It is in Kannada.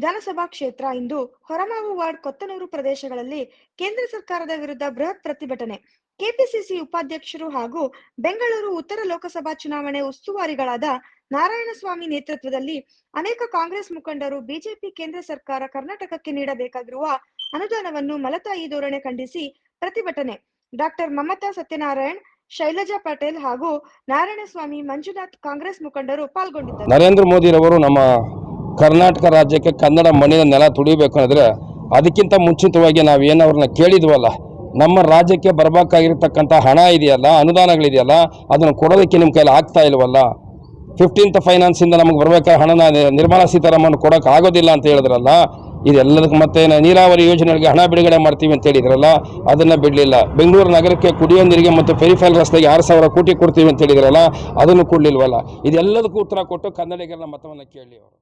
ವಿಧಾನಸಭಾ ಕ್ಷೇತ್ರ ಇಂದು ಹೊರಮಾವು ವಾರ್ಡ್ ಕೊತ್ತನೂರು ಪ್ರದೇಶಗಳಲ್ಲಿ ಕೇಂದ್ರ ಸರ್ಕಾರದ ವಿರುದ್ಧ ಬೃಹತ್ ಪ್ರತಿಭಟನೆ. ಕೆಪಿಸಿಸಿ ಉಪಾಧ್ಯಕ್ಷರು ಹಾಗೂ ಬೆಂಗಳೂರು ಉತ್ತರ ಲೋಕಸಭಾ ಚುನಾವಣೆ ಉಸ್ತುವಾರಿಗಳಾದ ನಾರಾಯಣಸ್ವಾಮಿ ನೇತೃತ್ವದಲ್ಲಿ ಅನೇಕ ಕಾಂಗ್ರೆಸ್ ಮುಖಂಡರು ಬಿಜೆಪಿ ಕೇಂದ್ರ ಸರ್ಕಾರ ಕರ್ನಾಟಕಕ್ಕೆ ನೀಡಬೇಕಾಗಿರುವ ಅನುದಾನವನ್ನು ಮಲತಾಯಿ ಧೋರಣೆ ಖಂಡಿಸಿ ಪ್ರತಿಭಟನೆ. ಡಾಕ್ಟರ್ ಮಮತಾ ಸತ್ಯನಾರಾಯಣ್, ಶೈಲಜಾ ಪಟೇಲ್ ಹಾಗೂ ನಾರಾಯಣಸ್ವಾಮಿ, ಮಂಜುನಾಥ್ ಕಾಂಗ್ರೆಸ್ ಮುಖಂಡರು ಪಾಲ್ಗೊಂಡಿದ್ದರು. ನರೇಂದ್ರ ಮೋದಿರವರು ನಮ್ಮ ಕರ್ನಾಟಕ ರಾಜ್ಯಕ್ಕೆ ಕನ್ನಡ ಮಣ್ಣಿನ ನೆಲ ತುಳಿಬೇಕು ಅಂದರೆ ಅದಕ್ಕಿಂತ ಮುಂಚಿತವಾಗಿ ನಾವು ಏನು ಅವ್ರನ್ನ ಕೇಳಿದ್ವಲ್ಲ, ನಮ್ಮ ರಾಜ್ಯಕ್ಕೆ ಬರಬೇಕಾಗಿರ್ತಕ್ಕಂಥ ಹಣ ಇದೆಯಲ್ಲ, ಅನುದಾನಗಳಿದೆಯಲ್ಲ, ಅದನ್ನು ಕೊಡೋದಕ್ಕೆ ನಿಮ್ಮ ಕೈಲಿ ಆಗ್ತಾ ಇಲ್ವಲ್ಲ? ಫಿಫ್ಟೀನ್ತ್ ಫೈನಾನ್ಸಿಂದ ನಮಗೆ ಬರಬೇಕಾದ ಹಣನ ನಿರ್ಮಲಾ ಸೀತಾರಾಮನ್ ಕೊಡೋಕೆ ಆಗೋದಿಲ್ಲ ಅಂತ ಹೇಳಿದ್ರಲ್ಲ ಇದೆಲ್ಲದಕ್ಕೆ ಮತ್ತೆ ನೀರಾವರಿ ಯೋಜನೆಗಳಿಗೆ ಹಣ ಬಿಡುಗಡೆ ಮಾಡ್ತೀವಿ ಅಂತ ಹೇಳಿದ್ರಲ್ಲ, ಅದನ್ನು ಬಿಡಲಿಲ್ಲ. ಬೆಂಗಳೂರು ನಗರಕ್ಕೆ ಕುಡಿಯೋ ನೀರಿಗೆ ಮತ್ತು ಫೆರಿಫೈಲ್ ರಸ್ತೆಗೆ ಆರು ಸಾವಿರ ಕೋಟಿ ಕೊಡ್ತೀವಿ ಅಂತ ಹೇಳಿದ್ರಲ್ಲ, ಅದನ್ನು ಕೊಡಲಿಲ್ವಲ್ಲ? ಇದೆಲ್ಲದಕ್ಕೂ ಉತ್ತರ ಕೊಟ್ಟು ಕನ್ನಡಿಗರನ್ನ ಮತವನ್ನು ಕೇಳಿ ಅವರು.